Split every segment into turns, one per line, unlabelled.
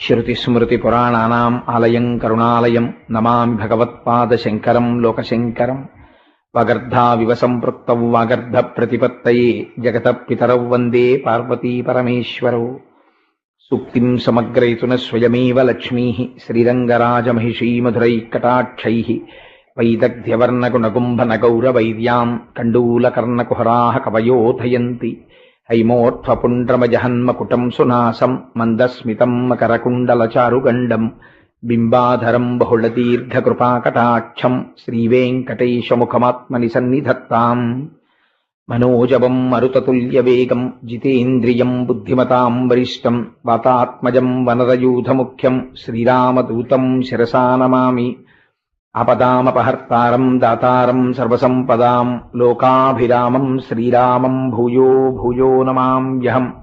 శృతిస్మృతిపురాణానాం ఆలయం కరుణాలయం నమామి భగవత్పాదశంకరం లోకశంకరం వగర్ధావివ సంపృక్త వాగర్ధ ప్రతిపత్తయే జగత పితరౌ వందే పార్వతీ పరమేశ్వరౌ సూక్తిం సమగ్రయతున స్వయమేవ లక్ష్మీ శ్రీరంగరాజమహిషీ మధురైకటాక్షై వైదగ్ధ్యవర్ణగుణగుంభనగౌరవైర్యాం కండూలకర్ణకుహరా కవయోధయంతి హైమోర్ధ్వపుండ్రమజహన్మకుటం సునాసం మందస్మితం మకరకుండలచారుగండం బింబాధరం బహుళదీర్ఘకృపాకటాక్షం శ్రీవేంకటేశముఖమాత్మని సన్నిధత్తాం మనోజవం మరుతతుల్యవేగం జితేంద్రియం బుద్ధిమతాం వరిష్టం వాతాత్మజం వనరయూధముఖ్యం శ్రీరామదూతం శిరసా నమామి. ఆపదామపహర్తారం దాతారం సర్వసంపదాం లోకాభిరామం శ్రీరామం భూయో భూయో నమామ్యహం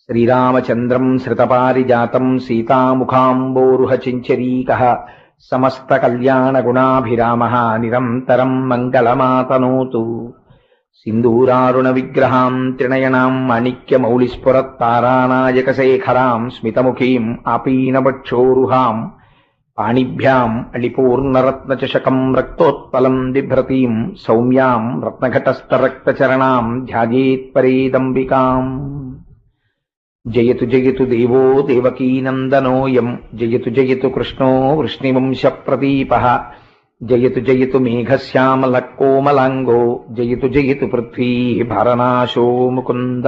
శ్రీరామచంద్రం శ్రితపారిజాతం సీతాముఖాంబోరుహచించరీక. సమస్తకల్యాణగుణాభిరామ నిరంతరం మంగళమాతనోతు. సింధూరారుణ విగ్రహాం త్రినయనాం మాణిక్యమౌళిస్ఫురత్తారానాయకశేఖరాం స్మితముఖీం ఆపీనవక్షోరుహాం పాణిభ్యాం అళిపూర్ణరత్నచషకం రక్తోత్పలం బిభ్రతీం సౌమ్యాం రత్నఘటస్థరక్తచరణాం ధ్యాయేత్పరేదంబికాం జయతు జయతు దేవో దేవకీనందనోయం జయతు జయతు కృష్ణో వృష్ణివంశ ప్రదీప జయతు జయతు మేఘశ్యామల కోమలాంగో జయతు జయతు పృథ్వీ భరనాశో ముకుంద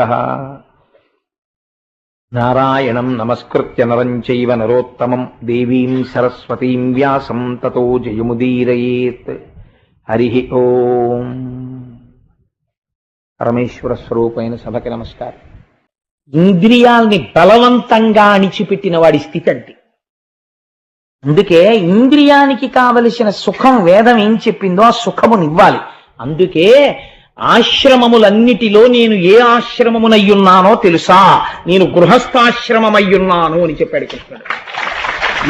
నారాయణం నమస్కృత్య నరం చైవ నరోత్తమం దేవీం సరస్వతీం వ్యాసం తతో జయముదీరయేత్ హరి ఓం పరమేశ్వర స్వరూపైన సభకి నమస్కారం.
ఇంద్రియాల్ని బలవంతంగా అణిచిపెట్టిన వాడి స్థితి అంటే అందుకే ఇంద్రియానికి కావలసిన సుఖం వేదం ఏం చెప్పిందో ఆ సుఖమునివ్వాలి. అందుకే ఆశ్రమములన్నిటిలో నేను ఏ ఆశ్రమమునయ్యున్నానో తెలుసా? నేను గృహస్థాశ్రమమయ్యున్నాను అని చెప్పాడు కృష్ణుడు.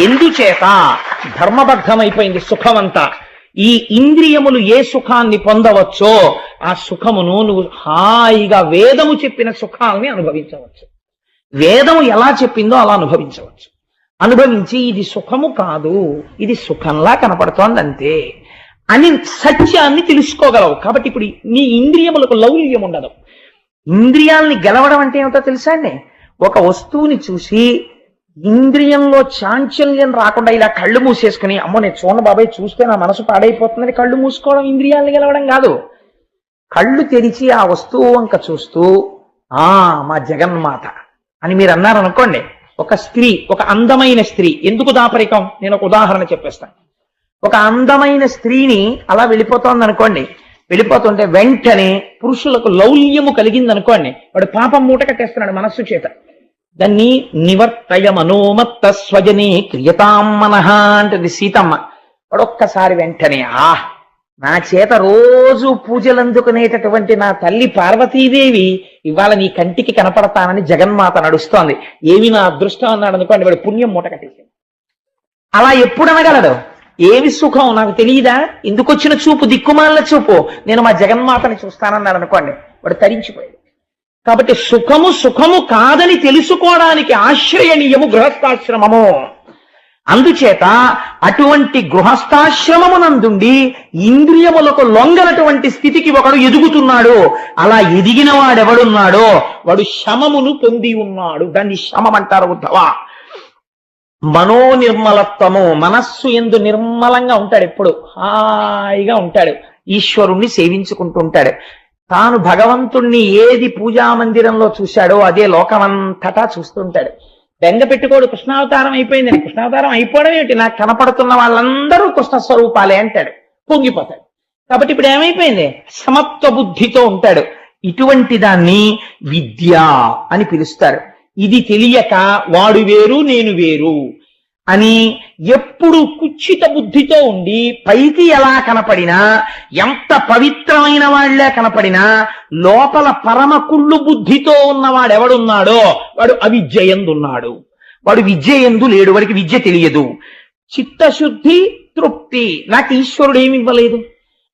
ఎందుచేత? ధర్మబద్ధమైపోయింది సుఖమంతా. ఈ ఇంద్రియములు ఏ సుఖాన్ని పొందవచ్చో ఆ సుఖమును నువ్వు హాయిగా వేదము చెప్పిన సుఖాల్ని అనుభవించవచ్చు. వేదము ఎలా చెప్పిందో అలా అనుభవించవచ్చు. అనుభవించి ఇది సుఖము కాదు ఇది సుఖంలా కనపడుతోంది అంతే అని సత్యాన్ని తెలుసుకోగలవు. కాబట్టి ఇప్పుడు నీ ఇంద్రియములకు లౌల్యం ఉండదు. ఇంద్రియాల్ని గెలవడం అంటే ఏమిటో తెలుసా అండి? ఒక వస్తువుని చూసి ఇంద్రియంలో చాంచల్యం రాకుండా ఇలా కళ్ళు మూసేసుకుని అమ్మో నేను చూడండి బాబాయ్ చూస్తే నా మనసు పాడైపోతుందని కళ్ళు మూసుకోవడం ఇంద్రియాల్ని గెలవడం కాదు. కళ్ళు తెరిచి ఆ వస్తువు వంక చూస్తూ ఆ మా జగన్మాత అని మీరు అన్నారనుకోండి ఒక స్త్రీ ఒక అందమైన స్త్రీ ఎందుకు దాపరికం? నేను ఒక ఉదాహరణ చెప్పేస్తాను. ఒక అందమైన స్త్రీని అలా వెళ్ళిపోతోంది అనుకోండి వెళ్ళిపోతుంటే వెంటనే పురుషులకు లౌల్యము కలిగింది అనుకోండి వాడు పాపం మూట కట్టేస్తున్నాడు మనస్సు చేత. దాన్ని నివర్తయ మనోమత్త స్వజని క్రియతాం మనహ అంటుంది సీతమ్మ. వాడు ఒక్కసారి వెంటనే ఆ నా చేత రోజు పూజలు అందుకునేటటువంటి నా తల్లి పార్వతీదేవి ఇవాళ నీ కంటికి కనపడతానని జగన్మాత నడుస్తోంది. ఏమి నా అదృష్టం అన్నాడు అనుకోండి వాడు పుణ్యం మూట కట్టేసింది అలా ఎప్పుడు అనగలడు? ఏమి సుఖం? నాకు తెలియదా ఎందుకు వచ్చిన చూపు దిక్కుమాలిన చూపు. నేను మా జగన్మాతని చూస్తానన్నాడు అనుకోండి వాడు తరించిపోయాడు కాబట్టి సుఖము సుఖము కాదని తెలుసుకోవడానికి ఆశ్రయనీయము గృహస్థాశ్రమము. అందుచేత అటువంటి గృహస్థాశ్రమమునందుండి ఇంద్రియములకు లొంగనటువంటి స్థితికి ఒకడు ఎదుగుతున్నాడు. అలా ఎదిగిన వాడెవడున్నాడో వాడు శమమును పొంది ఉన్నాడు. దాన్ని శమం అంటారు ఉద్ధవా. మనోనిర్మలత్వము మనస్సు ఎందు నిర్మలంగా ఉంటాడు ఎప్పుడు? హాయిగా ఉంటాడు. ఈశ్వరుణ్ణి సేవించుకుంటూ ఉంటాడు. తాను భగవంతుణ్ణి ఏది పూజా మందిరంలో చూశాడో అదే లోకమంతటా చూస్తుంటాడు బెంగ పెట్టుకోడు కృష్ణావతారం అయిపోయిందని. కృష్ణావతారం అయిపోవడం ఏమిటి? నాకు కనపడుతున్న వాళ్ళందరూ కృష్ణ స్వరూపాలే అంటాడు. పొంగిపోతాడు. కాబట్టి ఇప్పుడు ఏమైపోయింది? సమత్వ బుద్ధితో ఉంటాడు. ఇటువంటి దాన్ని విద్య అని పిలుస్తారు. ఇది తెలియక వాడు వేరు నేను వేరు అని ఎప్పుడు కుచ్చిత బుద్ధితో ఉండి పైకి ఎలా కనపడినా ఎంత పవిత్రమైన వాళ్ళే కనపడినా లోపల పరమ కుళ్ళు బుద్ధితో ఉన్నవాడు ఎవడున్నాడో వాడు అవిద్యయందున్నాడు వాడు విద్య ఎందు లేడు వాడికి విద్య తెలియదు. చిత్తశుద్ధి తృప్తి. నాకు ఈశ్వరుడు ఏమి ఇవ్వలేదు.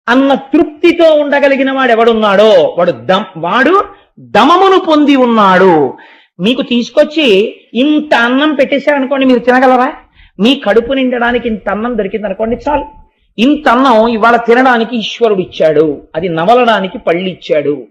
అన్న తృప్తితో ఉండగలిగిన వాడు ఎవడున్నాడో వాడు దమ్ వాడు దమమును పొంది ఉన్నాడు. మీకు తీసుకొచ్చి ఇంత అన్నం పెట్టేశారనుకోండి మీరు తినగలరా? మీ కడుపు నిండడానికి ఇంత అన్నం దొరికింది అనుకోండి చాలు. ఇంత అన్నం ఇవాళ తినడానికి ఈశ్వరుడు ఇచ్చాడు అది నవలడానికి పళ్ళు ఇచ్చాడు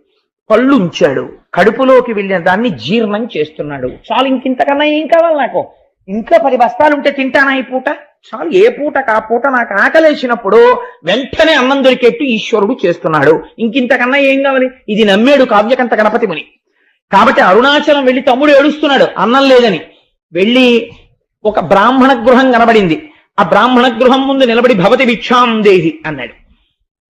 పళ్ళు ఉంచాడు. కడుపులోకి వెళ్ళిన దాన్ని జీర్ణం చేస్తున్నాడు. చాలు ఇంకింతకన్నా ఏం కావాలి నాకు? ఇంట్లో పది బస్తాలు ఉంటే తింటానా ఈ పూట? చాలు ఏ పూటకు? ఆ పూట నాకు ఆకలేసినప్పుడు వెంటనే అన్నం దొరికేట్టు ఈశ్వరుడు చేస్తున్నాడు. ఇంకింతకన్నా ఏం కావాలి? ఇది నమ్మేడు కావ్యకంత గణపతి ముని కాబట్టి అరుణాచలం వెళ్ళి తమ్ముడు ఏడుస్తున్నాడు. అన్నం లేదని. వెళ్ళి ఒక బ్రాహ్మణ గృహం కనబడింది. ఆ బ్రాహ్మణ గృహం ముందు నిలబడి భవతి భిక్షాం దేహి అన్నాడు.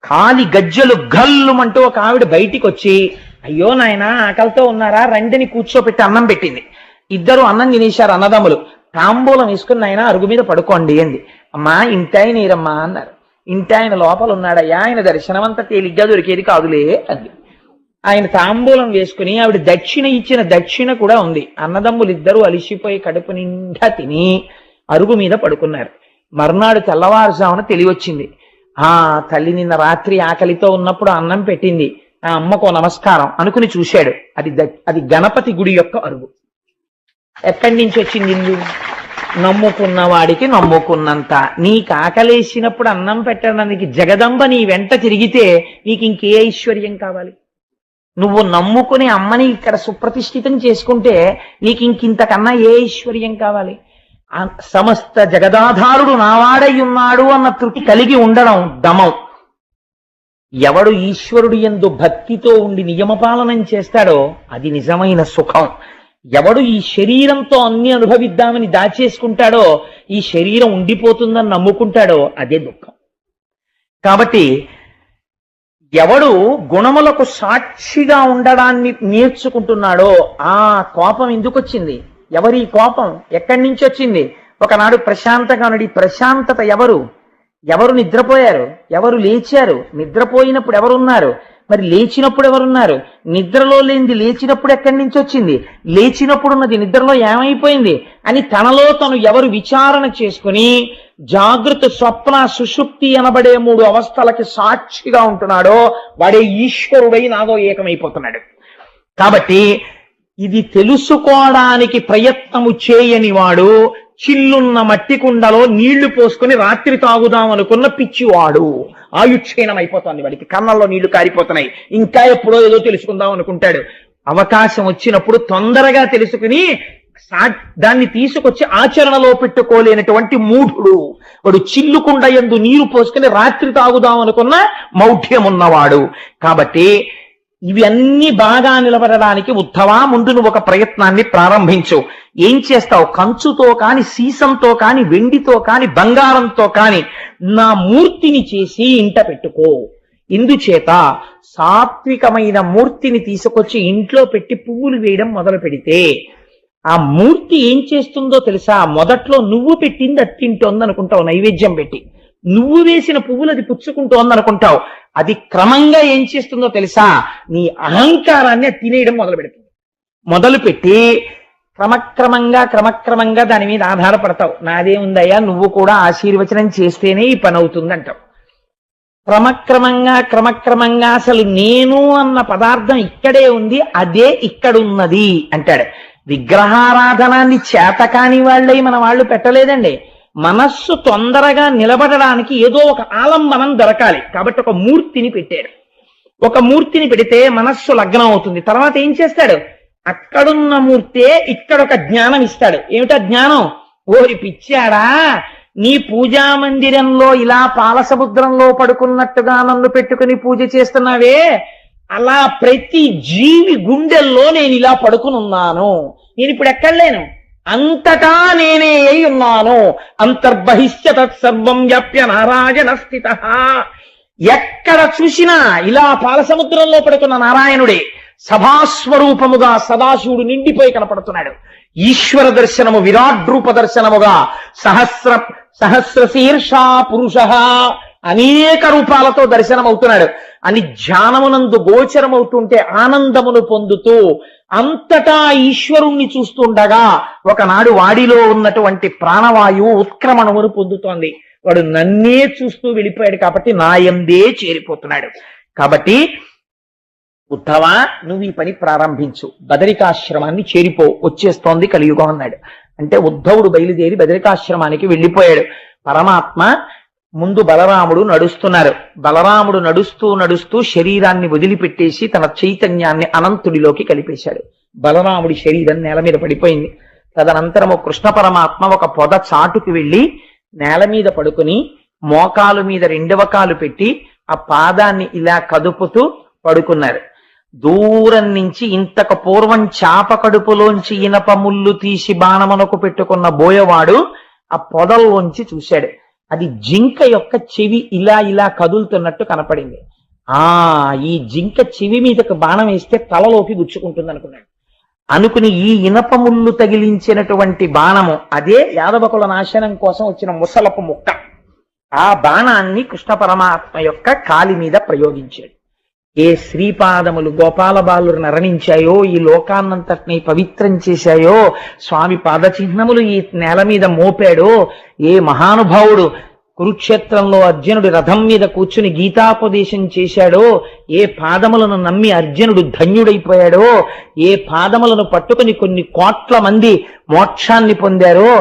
కాలి గజ్జలు గల్లుమంటూ ఒక ఆవిడ బయటికి వచ్చి అయ్యో నాయన ఆకలితో ఉన్నారా? రండిని కూర్చోపెట్టి అన్నం పెట్టింది. ఇద్దరు అన్నం తినేశారు అన్నదమ్ములు. తాంబూలం వేసుకుని ఆయన అరుగు మీద పడుకోండి అంది. అమ్మా ఇంటాయనీరమ్మా అన్నారు. ఇంటాయన లోపల ఉన్నాడయ్యా ఆయన దర్శనం అంతా తేలిగ్గా దొరికేది కాదులే అంది. ఆయన తాంబూలం వేసుకుని ఆవిడ దక్షిణ ఇచ్చిన దక్షిణ కూడా ఉంది. అన్నదమ్ములు ఇద్దరూ అలిసిపోయి కడుపు నిండా తిని అరుగు మీద పడుకున్నారు. మర్నాడు తెల్లవారుజామున తెలివచ్చింది. ఆ తల్లి నిన్న రాత్రి ఆకలితో ఉన్నప్పుడు అన్నం పెట్టింది. ఆ అమ్మకు నమస్కారం అనుకుని చూశాడు. అది అది గణపతి గుడి యొక్క అరుగు. ఎక్కడి నుంచి వచ్చింది ఇల్లు? నమ్ముకున్న వాడికి నమ్ముకున్నంత. నీకు ఆకలేసినప్పుడు అన్నం పెట్టడానికి జగదంబ నీ వెంట తిరిగితే నీకు ఇంకే ఐశ్వర్యం కావాలి. నువ్వు నమ్ముకుని అమ్మని ఇక్కడ సుప్రతిష్ఠితం చేసుకుంటే నీకు ఇంకింతకన్నా ఏ ఐశ్వర్యం కావాలి? సమస్త జగదాధారుడు నావాడై ఉన్నాడు అన్న తృప్తి కలిగి ఉండడం దమం. ఎవడు ఈశ్వరుడు ఎందు భక్తితో ఉండి నియమపాలనం చేస్తాడో అది నిజమైన సుఖం. ఎవడు ఈ శరీరంతో అన్ని అనుభవిద్దామని దాచేసుకుంటాడో ఈ శరీరం ఉండిపోతుందని నమ్ముకుంటాడో అదే దుఃఖం. కాబట్టి ఎవడు గుణములకు సాక్షిగా ఉండడాన్ని నేర్చుకుంటున్నాడో ఆ కోపం ఎందుకు వచ్చింది ఎవరి కోపం? ఎక్కడి నుంచి వచ్చింది? ఒకనాడు ప్రశాంతంగా ఉన్నాడు. ఈ ప్రశాంతత ఎవరు? ఎవరు నిద్రపోయారు? ఎవరు లేచారు? నిద్రపోయినప్పుడు ఎవరున్నారు? మరి లేచినప్పుడు ఎవరున్నారు? నిద్రలో లేనిది లేచినప్పుడు ఎక్కడి నుంచి వచ్చింది? లేచినప్పుడు ఉన్నది నిద్రలో ఏమైపోయింది? అని తనలో తను ఎవరు విచారణ చేసుకుని జాగృత స్వప్న సుషుప్తి అనబడే మూడు అవస్థలకి సాక్షిగా ఉంటున్నాడో వాడే ఈశ్వరుడై నాదో ఏకమైపోతున్నాడు. కాబట్టి ఇది తెలుసుకోవడానికి ప్రయత్నము చేయని వాడు చిల్లున్న మట్టి కుండలో నీళ్ళు పోసుకొని రాత్రి తాగుదాం అనుకున్న పిచ్చివాడు. ఆయుక్షీణం అయిపోతుంది వాడికి. కన్నంలో నీళ్ళు కారిపోతున్నాయి. ఇంకా ఎప్పుడో ఏదో తెలుసుకుందాం అనుకుంటాడు. అవకాశం వచ్చినప్పుడు తొందరగా తెలుసుకుని దాన్ని తీసుకొచ్చి ఆచరణలో పెట్టుకోలేనటువంటి మూఢుడు. వాడు చిల్లుకుండ ఎందు నీరు పోసుకుని రాత్రి తాగుదాం అనుకున్న మౌఢ్యం ఉన్నవాడు కాబట్టి ఇవి అన్ని బాగా నిలబడడానికి ఉద్ధవా ముందు నువ్వు ఒక ప్రయత్నాన్ని ప్రారంభించు. ఏం చేస్తావు? కంచుతో కాని సీసంతో కాని వెండితో కాని బంగారంతో కాని నా మూర్తిని చేసి ఇంట పెట్టుకో. ఇందుచేత సాత్వికమైన మూర్తిని తీసుకొచ్చి ఇంట్లో పెట్టి పువ్వులు వేయడం మొదలు పెడితే ఆ మూర్తి ఏం చేస్తుందో తెలుసా? మొదట్లో నువ్వు పెట్టింది అది తింటోంది అనుకుంటావు నైవేద్యం పెట్టి. నువ్వు వేసిన పువ్వులు అది పుచ్చుకుంటోంది అనుకుంటావు. అది క్రమంగా ఏం చేస్తుందో తెలుసా? నీ అహంకారాన్ని తినేయడం మొదలు పెడుతుంది మొదలు పెట్టి క్రమక్రమంగా క్రమక్రమంగా దాని మీద ఆధారపడతావు. నాదే ఉందయ్యా నువ్వు కూడా ఆశీర్వచనం చేస్తేనే ఈ పని అవుతుంది అంటావు. క్రమక్రమంగా క్రమక్రమంగా అసలు నేను అన్న పదార్థం ఇక్కడే ఉంది అదే ఇక్కడున్నది అంటాడు. విగ్రహారాధనాన్ని చేతకాని వాళ్ళై మన వాళ్ళు పెట్టలేదండి. మనస్సు తొందరగా నిలబడడానికి ఏదో ఒక ఆలంబనం దొరకాలి. కాబట్టి ఒక మూర్తిని పెట్టాడు ఒక మూర్తిని పెడితే మనస్సు లగ్నం అవుతుంది తర్వాత ఏం చేస్తాడు? అక్కడున్న మూర్తే ఇక్కడ ఒక జ్ఞానం ఇస్తాడు. ఏమిటా జ్ఞానం? ఓరి పిచ్చాడా! నీ పూజా మందిరంలో ఇలా పాలసముద్రంలో పడుకున్నట్టుగా నన్ను పెట్టుకుని పూజ చేస్తున్నావే! అలా ప్రతి జీవి గుండెల్లో నేను ఇలా పడుకుని ఉన్నాను. నేను ఇప్పుడు ఎక్కడ లేను? అంతటా నేనే అయి ఉన్నాను. అంతర్బహిష్య తత్సర్వం వ్యాప్య నారాయణ స్థిత. ఎక్కడ చూసినా ఇలా పాలసముద్రంలో పడుకున్న నారాయణుడే సభాస్వరూపముగా సదాశివుడు నిండిపోయి కనపడుతున్నాడు. ఈశ్వర దర్శనము విరాట్ రూప దర్శనముగా సహస్ర సహస్ర శీర్ష పురుష. అనేక రూపాలతో దర్శనమవుతున్నాడు. అని ధ్యానమునందు గోచరమవుతుంటే ఆనందమును పొందుతూ అంతటా ఈశ్వరుణ్ణి చూస్తుండగా ఒకనాడు వాడిలో ఉన్నటువంటి ప్రాణవాయువు ఉత్క్రమణమును పొందుతోంది. వాడు నన్నే చూస్తూ వెళ్ళిపోయాడు కాబట్టి నా ఎందే చేరిపోతున్నాడు. కాబట్టి ఉద్ధవ నువ్వు ఈ పని ప్రారంభించు. బదరికాశ్రమాన్ని చేరిపో. వచ్చేస్తోంది కలియుగం అన్నాడు. అంటే ఉద్ధవుడు బయలుదేరి బదరికాశ్రమానికి వెళ్ళిపోయాడు. పరమాత్మ ముందు బలరాముడు నడుస్తున్నారు. బలరాముడు నడుస్తూ నడుస్తూ శరీరాన్ని వదిలిపెట్టేసి తన చైతన్యాన్ని అనంతుడిలోకి కలిపేశాడు. బలరాముడి శరీరం నేల మీద పడిపోయింది. తదనంతరము కృష్ణ పరమాత్మ ఒక పొద చాటుకు వెళ్ళి నేల మీద పడుకుని మోకాలు మీద రెండవ కాలు పెట్టి ఆ పాదాన్ని ఇలా కదుపుతూ పడుకున్నారు. దూరం నుంచి ఇంతకు పూర్వం చాప కడుపులోంచి ఇనప ముళ్ళు తీసి బాణమునకు పెట్టుకున్న బోయవాడు ఆ పొదల్లోంచి చూశాడు. అది జింక యొక్క చెవి ఇలా ఇలా కదులుతున్నట్టు కనపడింది. ఆ ఈ జింక చెవి మీదకు బాణం వేస్తే తలలోకి గుచ్చుకుంటుంది అనుకున్నాడు అనుకుని ఈ ఇనప ముళ్ళు తగిలించినటువంటి బాణము అదే యాదవకుల నాశనం కోసం వచ్చిన ముసలపు ముక్క ఆ బాణాన్ని కృష్ణ పరమాత్మ యొక్క కాలి మీద ప్రయోగించాడు. ఏ శ్రీపాదములు గోపాల బాలురు నరణించాయో ఈ లోకాన్నంతటిని పవిత్రం చేశాయో స్వామి పాదచిహ్నములు ఈ నేల మీద మోపాడో ఏ మహానుభావుడు కురుక్షేత్రంలో అర్జునుడి రథం మీద కూర్చుని గీతాపదేశం చేశాడో ఏ పాదములను నమ్మి అర్జునుడు ధన్యుడైపోయాడో ఏ పాదములను పట్టుకుని కొన్ని కోట్ల మంది మోక్షాన్ని పొందారో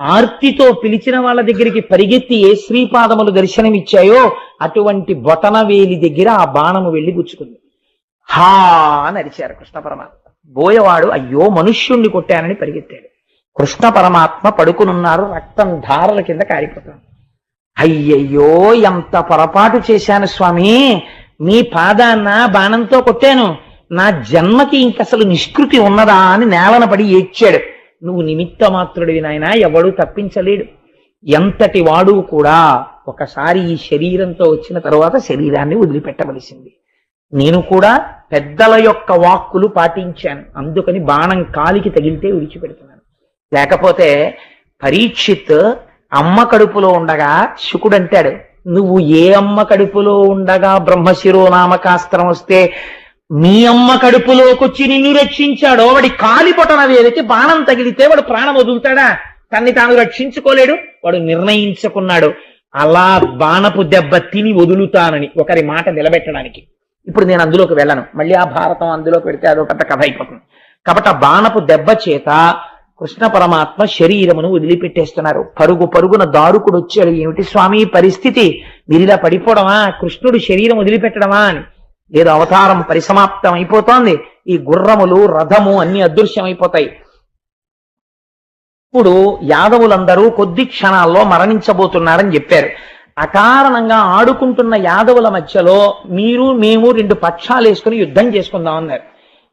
ఆర్తితో పిలిచిన వాళ్ళ దగ్గరికి పరిగెత్తి ఏ శ్రీపాదములు దర్శనమిచ్చాయో అటువంటి బొటనవేలి దగ్గర ఆ బాణము వెళ్ళి గుచ్చుకుంది. హా అని అరిచారు కృష్ణ పరమాత్మ. బోయవాడు అయ్యో మనుష్యుణ్ణి కొట్టానని పరిగెత్తాడు. కృష్ణ పరమాత్మ పడుకునున్నారు రక్తం ధారల కింద కారిపోతాం. అయ్యయ్యో ఎంత పొరపాటు చేశాను స్వామి. మీ పాదాన్న బాణంతో కొట్టాను. నా జన్మకి ఇంకసలు నిష్కృతి ఉన్నదా అని నేలన పడి ఏడ్చాడు. నువ్వు నిమిత్త మాత్రుడివి నాయనా ఎవడు తప్పించలేడు. ఎంతటి వాడు కూడా ఒకసారి ఈ శరీరంతో వచ్చిన తరువాత శరీరాన్ని వదిలిపెట్టవలసింది. నేను కూడా పెద్దల యొక్క వాక్కులు పాటించాను. అందుకని బాణం కాలికి తగిలితే విడిచిపెడుతున్నాను. లేకపోతే పరీక్షిత్ అమ్మ కడుపులో ఉండగా శుకుడు అంటాడు నువ్వు ఏ అమ్మ కడుపులో ఉండగా బ్రహ్మశిరోనామకాస్త్రం వస్తే మీ అమ్మ కడుపులోకొచ్చి నిన్ను రక్షించాడో. వాడి కాలి పొటన వేలికి బాణం తగిలితే వాడు ప్రాణం వదులుతాడా? తన్ని తాను రక్షించుకోలేడు వాడు నిర్ణయించుకున్నాడు. అలా బాణపు దెబ్బ తిని వదులుతానని ఒకరి మాట నిలబెట్టడానికి. ఇప్పుడు నేను అందులోకి వెళ్ళను. మళ్ళీ ఆ భారతం అందులో పెడితే అదో పెద్ద కథ అయిపోతుంది. కాబట్టి ఆ బాణపు దెబ్బ చేత కృష్ణ పరమాత్మ శరీరమును వదిలిపెట్టేస్తున్నారు. పరుగు పరుగున దారుకుడు వచ్చాడు. ఏమిటి స్వామి పరిస్థితి? వీరిలా పడిపోవడమా? కృష్ణుడు శరీరం వదిలిపెట్టడమా అని. ఏదో అవతారం పరిసమాప్తం అయిపోతోంది ఈ గుర్రములు రథము అన్ని అదృశ్యం అయిపోతాయి ఇప్పుడు యాదవులందరూ కొద్ది క్షణాల్లో మరణించబోతున్నారని చెప్పారు. అకారణంగా ఆడుకుంటున్న యాదవుల మధ్యలో మీరు మేము రెండు పక్షాలు వేసుకుని యుద్ధం చేసుకుందాం అన్నారు.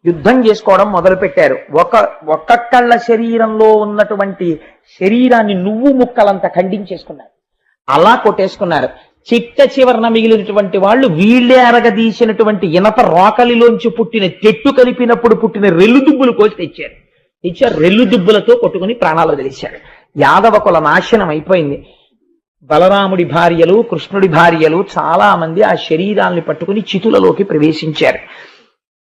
యుద్ధం చేసుకోవడం మొదలుపెట్టారు. ఒక ఒక్కొక్కళ్ళ శరీరంలో ఉన్నటువంటి శరీరాన్ని నువ్వు ముక్కలంతా ఖండించేసుకున్నారు. అలా కొట్టేసుకున్నారు. చిట్ట చివరన మిగిలినటువంటి వాళ్ళు వీళ్ళే అరగదీసినటువంటి ఇనప రోకలిలోంచి పుట్టిన చెట్టు కలిపినప్పుడు పుట్టిన రెల్లు దుబ్బులు కోసి తెచ్చారు. తెచ్చారు రెల్లు దుబ్బులతో కొట్టుకుని ప్రాణాలు వదిలేశారు. యాదవ కుల నాశనం అయిపోయింది. బలరాముడి భార్యలు కృష్ణుడి భార్యలు చాలా మంది ఆ శరీరాల్ని పట్టుకుని చితులలోకి ప్రవేశించారు.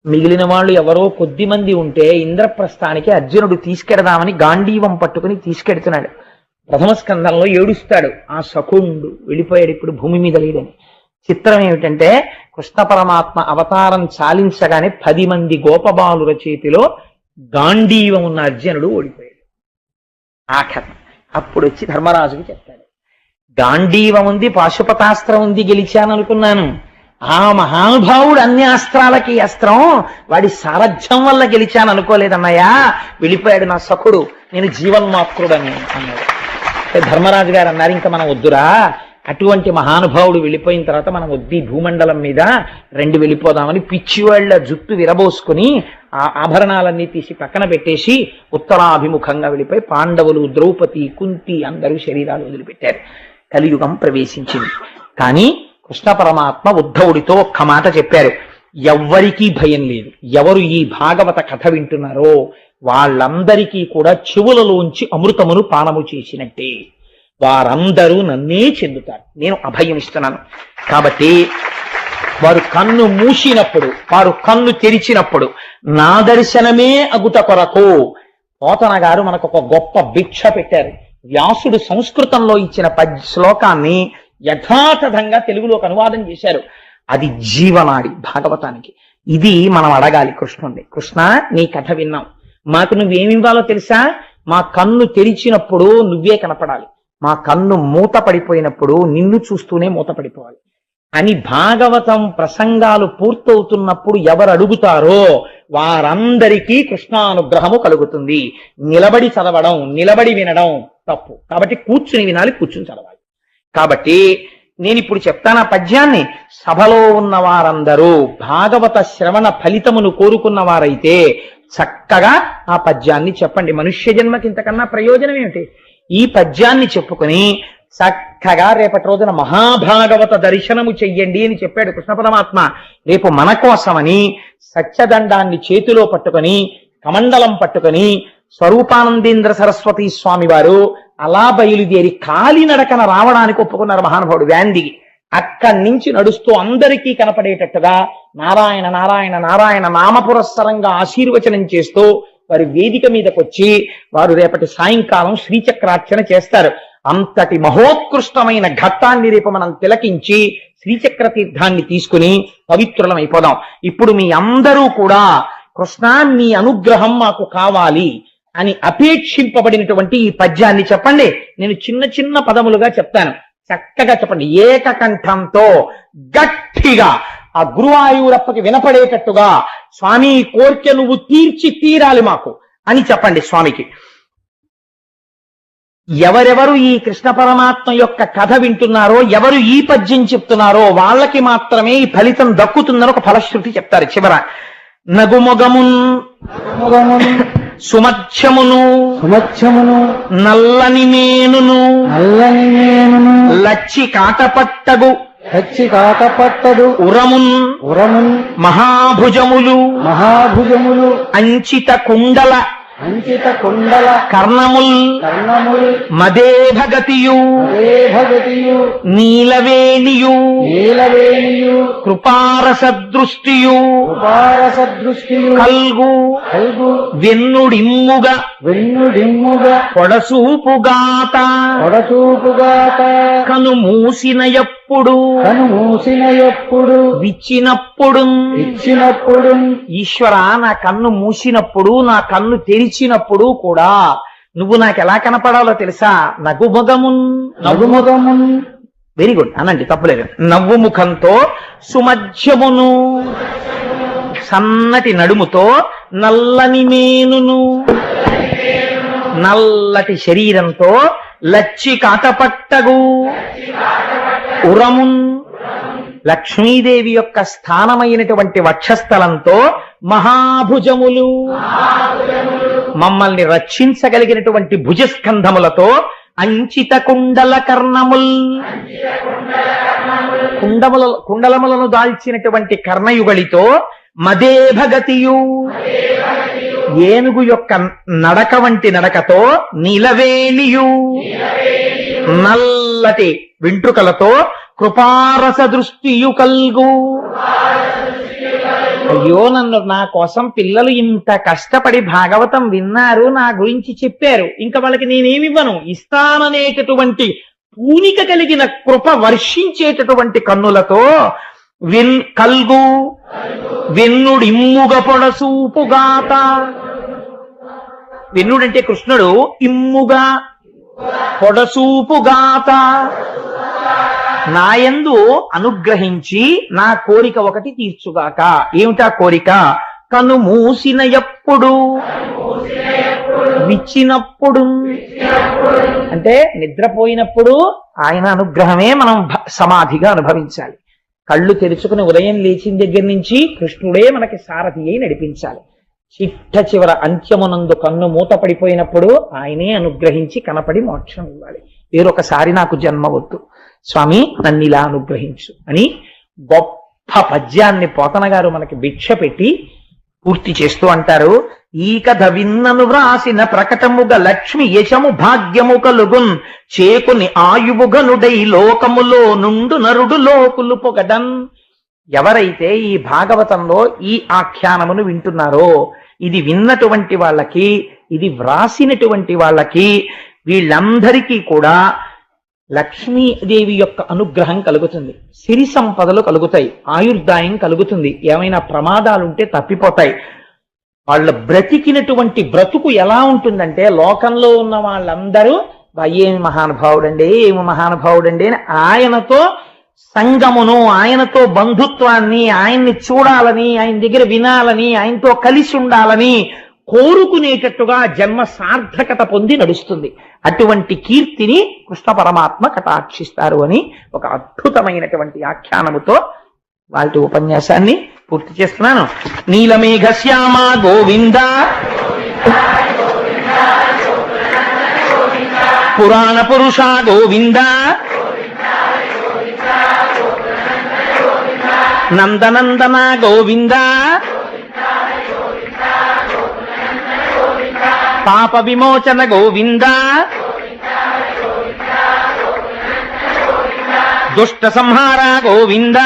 మిగిలిన వాళ్ళు ఎవరో కొద్ది మంది ఉంటే ఇంద్రప్రస్థానికి అర్జునుడు తీసుకెడదామని గాంధీవం పట్టుకుని తీసుకెడుతున్నాడు. ప్రథమ స్కందంలో ఏడుస్తాడు. ఆ సకుండు వెళ్ళిపోయాడు ఇప్పుడు భూమి మీద లేడని. చిత్రం ఏమిటంటే కృష్ణ పరమాత్మ అవతారం చాలించగానే పది మంది గోపబాలుల చేతిలో గాంధీవం ఉన్న అర్జునుడు ఓడిపోయాడు. ఆఖరి. అప్పుడు వచ్చి ధర్మరాజుకి చెప్తాడు. గాంధీవం ఉంది పాశుపతాస్త్రం ఉంది గెలిచాను అనుకున్నాను ఆ మహానుభావుడు అన్ని అస్త్రాలకి అస్త్రం వాడి సారథ్యం వల్ల గెలిచాను అనుకోలేదన్నయ్యా వెళ్ళిపోయాడు నా సఖుడు నేను జీవన్మాత్రుడని అన్నాడు. ధర్మరాజు గారు అన్నారు ఇంకా మనం వద్దురా. అటువంటి మహానుభావుడు వెళ్ళిపోయిన తర్వాత మనం వద్ది భూమండలం మీద రెండు వెళ్ళిపోదామని పిచ్చివాళ్ళ జుట్టు విరబోసుకుని ఆ ఆభరణాలన్నీ తీసి పక్కన పెట్టేసి ఉత్తరాభిముఖంగా వెళ్ళిపోయి పాండవులు ద్రౌపది కుంతి అందరూ శరీరాలు వదిలిపెట్టారు. కలియుగం ప్రవేశించింది. కానీ కృష్ణ పరమాత్మ ఉద్ధవుడితో ఒక్క మాట చెప్పారు. ఎవ్వరికీ భయం లేదు. ఎవరు ఈ భాగవత కథ వింటున్నారో వాళ్ళందరికీ కూడా చెవులలోంచి అమృతమును పానము చేసినట్టే. వారందరూ నన్నే చెందుతారు. నేను అభయం ఇస్తున్నాను కాబట్టి వారు కన్ను మూసినప్పుడు వారు కన్ను తెరిచినప్పుడు నా దర్శనమే అగుట కొరకు పోతన గారు మనకు ఒక గొప్ప భిక్ష పెట్టారు. వ్యాసుడు సంస్కృతంలో ఇచ్చిన పద్ శ్లోకాన్ని యథాతథంగా తెలుగులోకి అనువాదం చేశారు. అది జీవనాడి భాగవతానికి. ఇది మనం అడగాలి కృష్ణుణ్ణి. కృష్ణ నీ కథ విన్నాం మాకు నువ్వేమివ్వాలో తెలుసా? మా కన్ను తెరిచినప్పుడు నువ్వే కనపడాలి. మా కన్ను మూత పడిపోయినప్పుడు నిన్ను చూస్తూనే మూత పడిపోవాలి అని భాగవతం ప్రసంగాలు పూర్తవుతున్నప్పుడు ఎవరు అడుగుతారో వారందరికీ కృష్ణానుగ్రహము కలుగుతుంది. నిలబడి చదవడం నిలబడి వినడం తప్పు. కాబట్టి కూర్చుని వినాలి కూర్చుని చదవాలి. కాబట్టి నేను ఇప్పుడు చెప్తాను ఆ పద్యాన్ని? సభలో ఉన్న వారందరూ భాగవత శ్రవణ ఫలితమును కోరుకున్న వారైతే చక్కగా ఆ పద్యాన్ని చెప్పండి. మనుష్య జన్మకి ఇంతకన్నా ప్రయోజనం ఏమిటి? ఈ పద్యాన్ని చెప్పుకొని చక్కగా రేపటి రోజున మహాభాగవత దర్శనము చెయ్యండి అని చెప్పాడు కృష్ణ పరమాత్మ. రేపు మన కోసమని సత్యదండాన్ని చేతిలో పట్టుకొని కమండలం పట్టుకొని స్వరూపానందేంద్ర సరస్వతి స్వామి వారు అలా బయలుదేరి కాలినడకన రావడానికి ఒప్పుకున్నారు మహానుభావుడు వ్యాందిగి అక్కడి నుంచి నడుస్తూ అందరికీ కనపడేటట్టుగా నారాయణ నారాయణ నారాయణ నామపురస్సరంగా ఆశీర్వచనం చేస్తూ వారి వేదిక మీదకొచ్చి వారు రేపటి సాయంకాలం శ్రీచక్రార్చన చేస్తారు. అంతటి మహోత్కృష్టమైన ఘట్టాన్ని రేపు మనం తిలకించి శ్రీచక్ర తీర్థాన్ని తీసుకుని పవిత్రులం అయిపోదాం ఇప్పుడు మీ అందరూ కూడా కృష్ణ మీ అనుగ్రహం మాకు కావాలి. అని అపేక్షింపబడినటువంటి ఈ పద్యాన్ని చెప్పండి. నేను చిన్న చిన్న పదములుగా చెప్తాను. చక్కగా చెప్పండి. ఏకకంఠంతో గట్టిగా ఆ గురువాయూరప్పకి వినపడేటట్టుగా స్వామి ఈ కోరిక నువ్వు తీర్చి తీరాలి మాకు అని చెప్పండి స్వామికి. ఎవరెవరు ఈ కృష్ణ పరమాత్మ యొక్క కథ వింటున్నారో ఎవరు ఈ పద్యం చెప్తున్నారో వాళ్ళకి మాత్రమే ఈ ఫలితం దక్కుతుందని ఒక ఫలశ్రుతి చెప్తారు చివర. నగుమొగమున్ సుమధ్యమును
సుమత్యమును
నల్లని మేనును
నల్లని మేనును
లచ్చి కాటపట్టగు
హచ్చి కాకపట్టదు
ఉరమున్
ఉరమున్
మహాభుజములు
మహాభుజములు
అంచిత కుండల
అంకిత కుండల
కర్ణముల్
కర్ణములు
మదే భగతియు
భగతియు
నీలవేణియు
నీలవేణియు
కృపారస దృష్టియు
ఉపారస దృష్టియు
కల్గు
కల్గు
వెన్నుడిమ్ముగా
వెన్నుడిమ్ముగా
పొడసూపుగాత
పొడచూపుగాక
కను ఎప్పుడు?
కను మూసిన ఎప్పుడు?
విచ్చినప్పుడు.
ఇచ్చినప్పుడు?
ఈశ్వర నా కన్ను మూసినప్పుడు నా కన్ను తెరిచినప్పుడు కూడా నువ్వు నాకు ఎలా కనపడాలో తెలుసా? నగుముఖమున్
నగుముఖమున్
వెరీ గుడ్ అనండి తప్పులేదు. నవ్వు ముఖంతో సుమధ్యమును సన్నటి నడుముతో నల్లని మేనును నల్లటి శరీరంతో లచ్చి కాటపట్టగు ఉరమున్ లక్ష్మీదేవి యొక్క స్థానమైనటువంటి వక్షస్థలంతో మహాభుజములు మమ్మల్ని రక్షించగలిగినటువంటి భుజస్కంధములతో అంచిత కుండల కర్ణముల్ కుండముల కుండలములను దాల్చినటువంటి కర్ణయుగళితో మదే భగతియు ఏనుగు యొక్క నడక వంటి నడకతో నీలవేణియు తెల్లటి వెంట్రుకలతో కృపారస దృష్టియు కల్గు. అయ్యో నన్ను నా కోసం పిల్లలు ఇంత కష్టపడి భాగవతం విన్నారు నా గురించి చెప్పారు. ఇంకా వాళ్ళకి నేనేమివ్వను? ఇస్తాననేటటువంటి పూనిక కలిగిన కృప వర్షించేటటువంటి కన్నులతో విన్ కల్గు. వెన్నుడిమ్ముగ పొడసూపుగాత వెన్నుడంటే కృష్ణుడు ఇమ్ముగా పొడసూపుగాత నాయందు అనుగ్రహించి నా కోరిక ఒకటి తీర్చుగాక. ఏమిటా కోరిక? కను మూసిన ఎప్పుడు? విచ్చినప్పుడు. అంటే నిద్రపోయినప్పుడు ఆయన అనుగ్రహమే మనం సమాధిగా అనుభవించాలి. కళ్ళు తెరుచుకుని ఉదయం లేచిన దగ్గర నుంచి కృష్ణుడే మనకి సారథి అయి నడిపించాలి. చిట్ట చివర అంత్యమునందు కన్ను మూత పడిపోయినప్పుడు ఆయనే అనుగ్రహించి కనపడి మోక్షం ఇవ్వాలి. వేరొకసారి నాకు జన్మ వద్దు. స్వామి నన్ను ఇలా అనుగ్రహించు అని గొప్ప పద్యాన్ని పోతన గారు మనకి భిక్ష పెట్టి పూర్తి చేస్తూ అంటారు. ఈ కథ విన్నను వ్రాసిన ప్రకటముగ లక్ష్మి యశము భాగ్యము కలుగున్. చేకుని ఆయువుగనుడై లోకములో నుండు నరుడు లోకులు పొగడన్. ఎవరైతే ఈ భాగవతంలో ఈ ఆఖ్యానమును వింటున్నారో ఇది విన్నటువంటి వాళ్ళకి ఇది వ్రాసినటువంటి వాళ్ళకి వీళ్ళందరికీ కూడా లక్ష్మీదేవి యొక్క అనుగ్రహం కలుగుతుంది. సిరి సంపదలు కలుగుతాయి ఆయుర్దాయం కలుగుతుంది. ఏమైనా ప్రమాదాలుంటే తప్పిపోతాయి. వాళ్ళ బ్రతికినటువంటి బ్రతుకు ఎలా ఉంటుందంటే లోకంలో ఉన్న వాళ్ళందరూ "బా, ఏమి మహానుభావుడండి ఏమి మహానుభావుడండి అని ఆయనతో సంగమును ఆయనతో బంధుత్వాన్ని ఆయన్ని చూడాలని ఆయన దగ్గర వినాలని ఆయనతో కలిసి ఉండాలని కోరుకునేటట్టుగా జన్మ సార్థకత పొంది నడుస్తుంది. అటువంటి కీర్తిని కృష్ణ పరమాత్మ కటాక్షిస్తారు అని ఒక అద్భుతమైనటువంటి ఆఖ్యానముతో వాళ్ళ ఉపన్యాసాన్ని పూర్తి చేస్తున్నాను. నీలమేఘ శ్యామ గోవింద. పురాణ పురుష గోవిందా. నందనందన గోవింద పాప విమోచన గోవింద దుష్ట సంహార గోవింద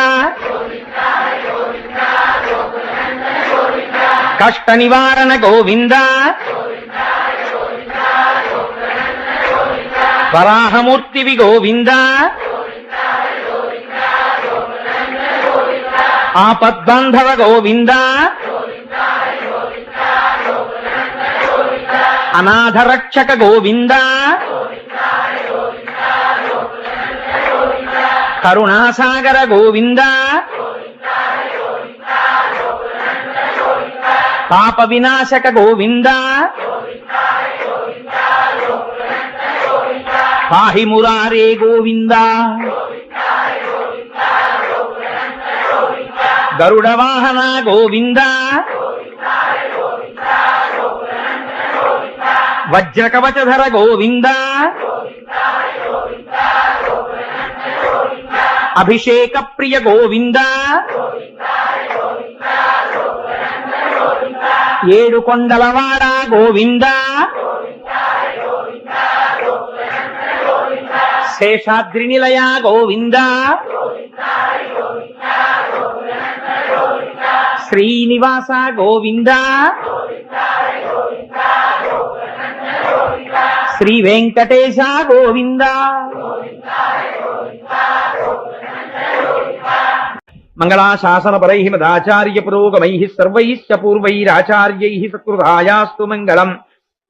కష్ట నివారణ గోవింద వరాహమూర్తివి గోవిందా ఆపద్బంధవ గోవింద అనాథరక్షక గోవింద కరుణాసాగర గోవింద పాప వినాశక గోవింద పాహి మురారే గోవింద గరుడ వాహన గోవింద. వజ్ర కవచధర గోవింద. అభిషేక ప్రియ గోవింద. ఏడు కొండలవాడ గోవింద. శేషాద్రి నిలయ గోవిందా. శ్రీనివాస గోవింద. శ్రీ వెంకటేశ గోవింద. మంగళాశాసనపరై మదాచార్య పురోగమై సర్వైశ్చ పూర్వైరాచార్యై సత్కృతాయాస్తు మంగళం.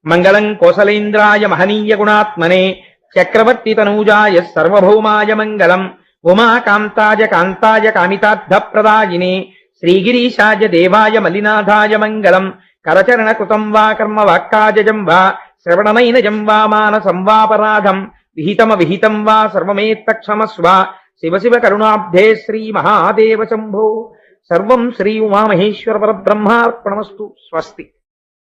మంగళం కోసలేంద్రాయ మహనీయ గుణాత్మనే. చక్రవర్తి తనూజాయ సర్వభౌమాయ మంగళం. ఉమాకాంతాయ కాంతాయ కామితార్థప్రదాయినే. శ్రీగిరీశాయ దేవాయ మలినాథాయ మంగళం. కరచరణ కృతం వా కర్మ వాక్కాజం వా శ్రవణనైనజం వా మానసం వాపరాధం విహితమ విహితం వా సర్వమేత్తక్షమస్వ. శివ శివ కరుణాబ్ధే శ్రీ మహాదేవ శంభో. సర్వం శ్రీ ఉమామహేశ్వర పరబ్రహ్మార్పణమస్తు. స్వస్తి.